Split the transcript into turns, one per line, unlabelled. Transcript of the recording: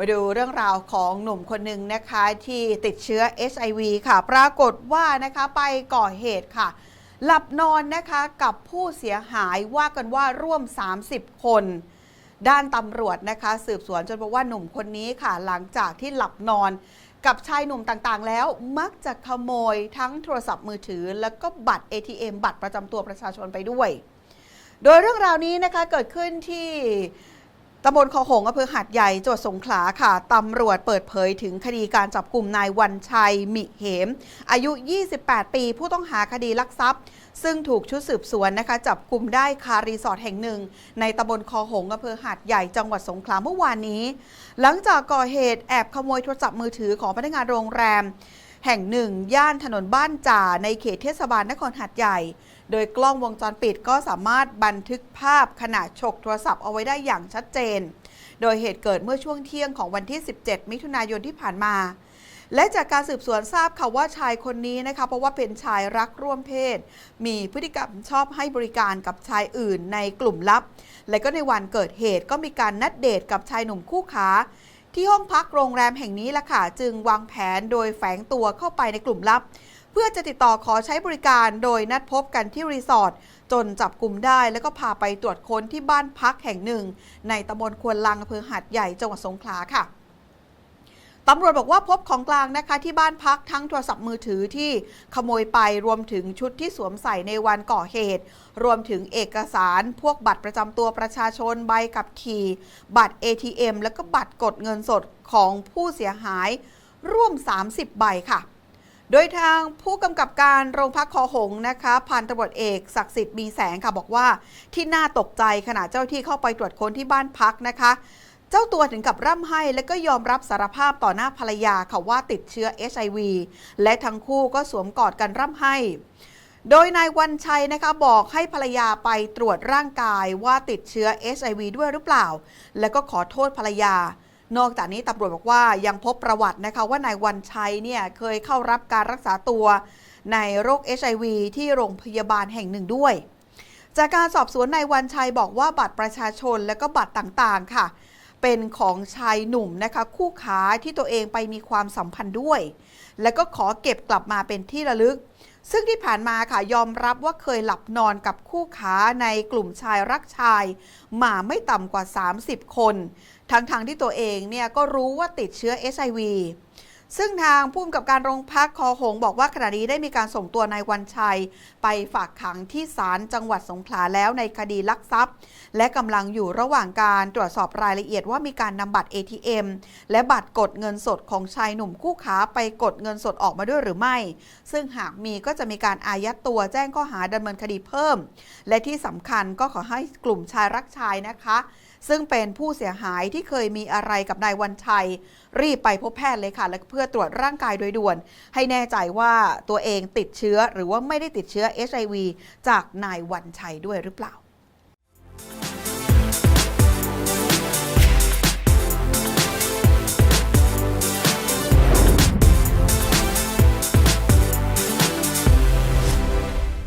ไปดูเรื่องราวของหนุ่มคนหนึ่งนะคะที่ติดเชื้อ HIV ค่ะ ปรากฏว่านะคะไปก่อเหตุค่ะ หลับนอนนะคะกับผู้เสียหายว่ากันว่าร่วม 30 คน ด้านตำรวจนะคะ สืบสวนจนพบว่าหนุ่มคนนี้ค่ะ หลังจากที่หลับนอนกับชายหนุ่มต่างๆ แล้วมักจะขโมยทั้งโทรศัพท์มือถือ แล้วก็บัตร ATM บัตรประจำตัวประชาชนไปด้วย โดยเรื่องราวนี้นะคะเกิดขึ้นที่ ตำบลคอหงอำเภอหาดใหญ่จังหวัดสงขลาค่ะตำรวจเปิดเผยถึงคดีการจับกลุ่มนายวันชัยมิเหม อายุ 28 ปี ผู้ต้องหาคดีลักทรัพย์ ซึ่งถูกชุดสืบสวนนะคะ จับกลุ่มได้คารีสอร์ทแห่งหนึ่ง ในตำบลคอหงอำเภอหาดใหญ่จังหวัดสงขลาเมื่อวานนี้ หลังจากก่อเหตุแอบขโมยโทรศัพท์มือถือของพนักงานโรงแรม แห่งหนึ่ง ย่านถนนบ้านจ่าในเขตเทศบาลนครหาดใหญ่ โดยกล้องวงจรปิดก็สามารถบันทึกภาพขณะฉกโทรศัพท์เอาไว้ได้อย่างชัดเจน โดยเหตุเกิดเมื่อช่วงเที่ยงของวันที่ 17 มิถุนายนที่ผ่านมา และจากการสืบสวนทราบค่ะว่าชายคนนี้นะคะ เพราะว่าเป็นชายรักร่วมเพศ มีพฤติกรรมชอบให้บริการกับชายอื่นในกลุ่มลับ และก็ในวันเกิดเหตุก็มีการนัดเดทกับชายหนุ่มคู่ขา ที่ห้องพักโรงแรมแห่งนี้ล่ะค่ะ จึงวางแผนโดยแฝงตัวเข้าไปในกลุ่มลับ เพื่อจะติดต่อขอใช้บริการโดยนัดพบกันที่รีสอร์ทจนจับกลุ่มได้แล้วก็พาไปตรวจค้นที่บ้านพักแห่งหนึ่ง ในตำบลควนลังอำเภอหาดใหญ่จังหวัดสงขลาค่ะ ตำรวจบอกว่าพบของกลางนะคะที่บ้านพักทั้งโทรศัพท์มือถือที่ขโมยไปรวมถึงชุดที่สวมใส่ในวันก่อเหตุ รวมถึงเอกสารพวกบัตรประจำตัวประชาชนใบขับขี่ บัตร ATM แล้วก็บัตรกดเงินสดของผู้เสียหาย ร่วม 30 ใบค่ะ โดยทางผู้กำกับการโรงพักคอหงนะคะพันตำรวจเอกศักดิ์สิทธิ์มีแสงค่ะบอกว่าที่น่าตกใจขณะเจ้าที่เข้าไปตรวจค้นที่บ้านพักนะคะ เจ้าตัวถึงกับร่ำไห้และก็ยอมรับสารภาพต่อหน้าภรรยาค่ะว่าติดเชื้อ HIV และทั้งคู่ก็สวมกอดกันร่ำไห้ โดยนายวันชัยนะคะบอกให้ภรรยาไปตรวจร่างกายว่าติดเชื้อ HIV ด้วยหรือเปล่า แล้วก็ขอโทษภรรยา นอกจากนี้ตำรวจบอกว่ายังพบประวัตินะคะว่านายวันชัยเนี่ยเคยเข้ารับการรักษาตัวในโรค HIV ที่โรงพยาบาลแห่งหนึ่งด้วย จากการสอบสวนนายวันชัยบอกว่าบัตรประชาชนและก็บัตรต่างๆ ค่ะ เป็นของชายหนุ่มนะคะ คู่ขาที่ตัวเองไปมีความสัมพันธ์ด้วย และก็ขอเก็บกลับมาเป็นที่ระลึก ซึ่งที่ผ่านมาค่ะยอมรับว่าเคยหลับนอนกับคู่ขาในกลุ่มชายรักชาย มาไม่ต่ำกว่า 30 คน ทั้งๆทที่ตัวเองเนี่ยก็รู้ว่าติดเชื้อ HIV ซึ่งทางผู้กำกับการโรงพักคอหงบอกว่าขณะนี้ได้มีการส่งตัวนายวันชัย ไปฝากขังที่ศาลจังหวัดสงขลาแล้วในคดีลักทรัพย์ และกำลังอยู่ระหว่างการตรวจสอบรายละเอียดว่ามีการนำบัตร ATM และบัตรกดเงินสดของชายหนุ่มคู่ขาไปกดเงินสดออกมาด้วยหรือไม่ ซึ่งหากมีก็จะมีการอายัดตัวแจ้งข้อหาดำเนินคดีเพิ่ม และที่สำคัญก็ขอให้กลุ่มชายรักชายนะคะซึ่งเป็นผู้เสียหายที่เคยมีอะไรกับนายวันชัย รีบไปพบแพทย์เลยค่ะและเพื่อพื่อตรวจร่างกายโดยด่วน ให้แน่ใจว่าตัวเองติดเชื้อหรือว่าไม่ได้ติดเชื้อ HIV จากนายวันชัยด้วยหรือเปล่า